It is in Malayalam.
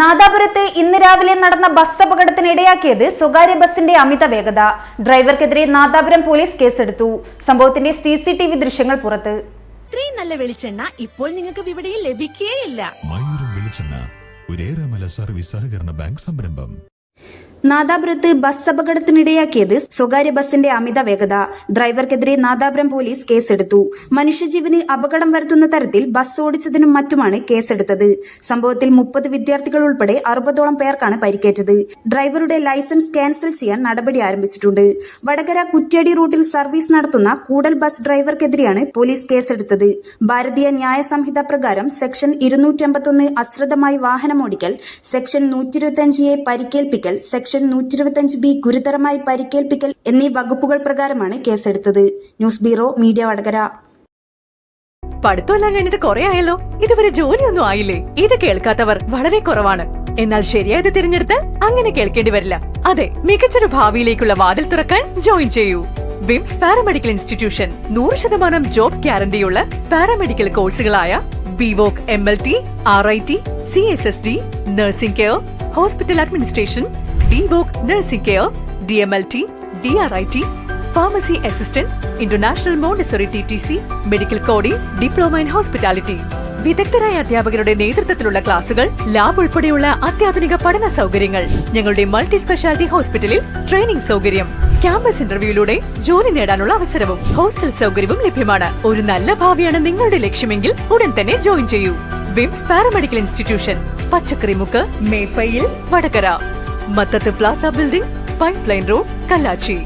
നാദാപുരത്ത് ഇന്ന് രാവിലെ നടന്ന ബസ് അപകടത്തിന് ഇടയാക്കിയത് സ്വകാര്യ ബസിന്റെ അമിത വേഗത. ഡ്രൈവർക്കെതിരെ നാദാപുരം പോലീസ് കേസെടുത്തു. സംഭവത്തിന്റെ സി സി ടി വി ദൃശ്യങ്ങൾ പുറത്ത്. ഇത്രയും നല്ല വെളിച്ചെണ്ണ ഇപ്പോൾ നിങ്ങൾക്ക് വിപണിയിൽ ലഭിക്കുകയില്ല മയൂരം വെളിച്ചെണ്ണ ഒരേറെമല സർവീസ് സഹകരണ ബാങ്ക് സംരംഭം. നാദാപുരത്ത് ബസ് അപകടത്തിനിടയാക്കിയത് സ്വകാര്യ ബസിന്റെ അമിത വേഗത. ഡ്രൈവർക്കെതിരെ നാദാപുരം പോലീസ് കേസെടുത്തു. മനുഷ്യജീവന് അപകടം വരുത്തുന്ന തരത്തിൽ ബസ് ഓടിച്ചതിനും മറ്റുമാണ് കേസെടുത്തത്. സംഭവത്തിൽ മുപ്പത് വിദ്യാർത്ഥികൾ ഉൾപ്പെടെ അറുപതോളം പേർക്കാണ് പരിക്കേറ്റത്. ഡ്രൈവറുടെ ലൈസൻസ് ക്യാൻസൽ ചെയ്യാൻ നടപടി ആരംഭിച്ചിട്ടുണ്ട്. വടകര കുറ്റ്യാടി റൂട്ടിൽ സർവീസ് നടത്തുന്ന കൂടൽ ബസ് ഡ്രൈവർക്കെതിരെയാണ് പോലീസ് കേസെടുത്തത്. ഭാരതീയ ന്യായ സംഹിത പ്രകാരം സെക്ഷൻ ഇരുന്നൂറ്റമ്പത്തൊന്ന് അശ്രദ്ധമായി വാഹനമോടിക്കൽ സെക്ഷൻ നൂറ്റിരുപത്തിയഞ്ച് എ പരിക്കേൽപ്പിക്കൽ സെക്ഷൻ നൂറ്റിരുപത്തിയഞ്ച് ബി ഗുരുതരമായി പരിക്കേൽപ്പിക്കൽ എന്നീ വകുപ്പുകൾ പ്രകാരമാണ് കേസെടുത്തത്. News bureau media Vadakara. പഠിത്തമെല്ലാം കഴിഞ്ഞിട്ട് കുറെ ആയല്ലോ. ഇതുവരെ ജോലിയൊന്നും ആയില്ലേ? ഇത് കേൾക്കാത്തവർ വളരെ കുറവാണ്. എന്നാൽ ശരിയായത് തിരഞ്ഞെടുത്ത് അങ്ങനെ കേൾക്കേണ്ടി വരില്ല. അതെ മികച്ചൊരു ഭാവിയിലേക്കുള്ള വാതിൽ തുറക്കാൻ ജോയിൻ ചെയ്യൂ. വിംസ് പാരാമെഡിക്കൽ ഇൻസ്റ്റിറ്റ്യൂഷൻ. നൂറ് ശതമാനം ജോബ് ഗ്യാരണ്ടിയുള്ള paramedical കോഴ്സുകളായ B Voc M L T R I T C S S D nursing care hospital administration D Voc nursing care D M L T D R I T pharmacy assistant international Montessori T T C medical coding diploma in hospitality വിദഗ്ധരായ അധ്യാപകരുടെ നേതൃത്വത്തിലുള്ള ക്ലാസുകൾ ലാബ് ഉൾപ്പെടെയുള്ള അത്യാധുനിക പഠന സൗകര്യങ്ങൾ. ഞങ്ങളുടെ മൾട്ടി സ്പെഷ്യാലിറ്റി ഹോസ്പിറ്റലിൽ ട്രെയിനിംഗ് സൗകര്യം. ക്യാമ്പസ് ഇന്റർവ്യൂയിലൂടെ ജോലി നേടാനുള്ള അവസരവും ഹോസ്റ്റൽ സൗകര്യവും ലഭ്യമാണ്. ഒരു നല്ല ഭാവിയാണ് നിങ്ങളുടെ ലക്ഷ്യമെങ്കിൽ ഉടൻ തന്നെ ജോയിൻ ചെയ്യൂ. വിംസ് പാരാമെഡിക്കൽ ഇൻസ്റ്റിറ്റ്യൂഷൻ പച്ചക്കറിമുക്ക് മേപ്പയിൽ വടകര. మత్తతు plaza building pipeline road కలాచి